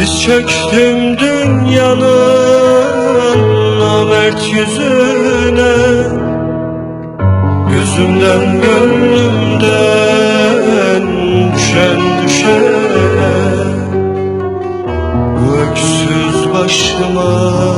Diz çöktüm dünyanın namert yüzüne. Gözümden gönlümden düşen düşene Bu öksüz başıma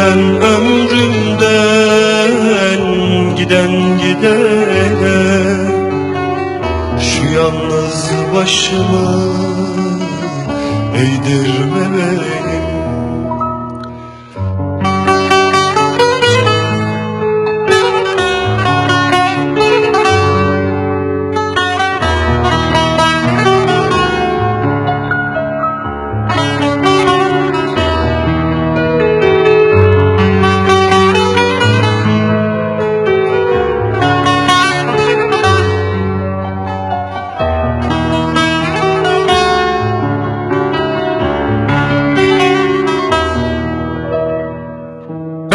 yüzden ömrümden giden gidene Şu yalnız başımı eğdirme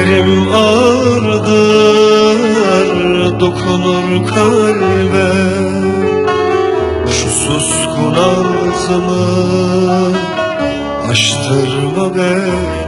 Sözlerim ağırdır dokunur kalbe. Şu suskun ağzımı açtırma beni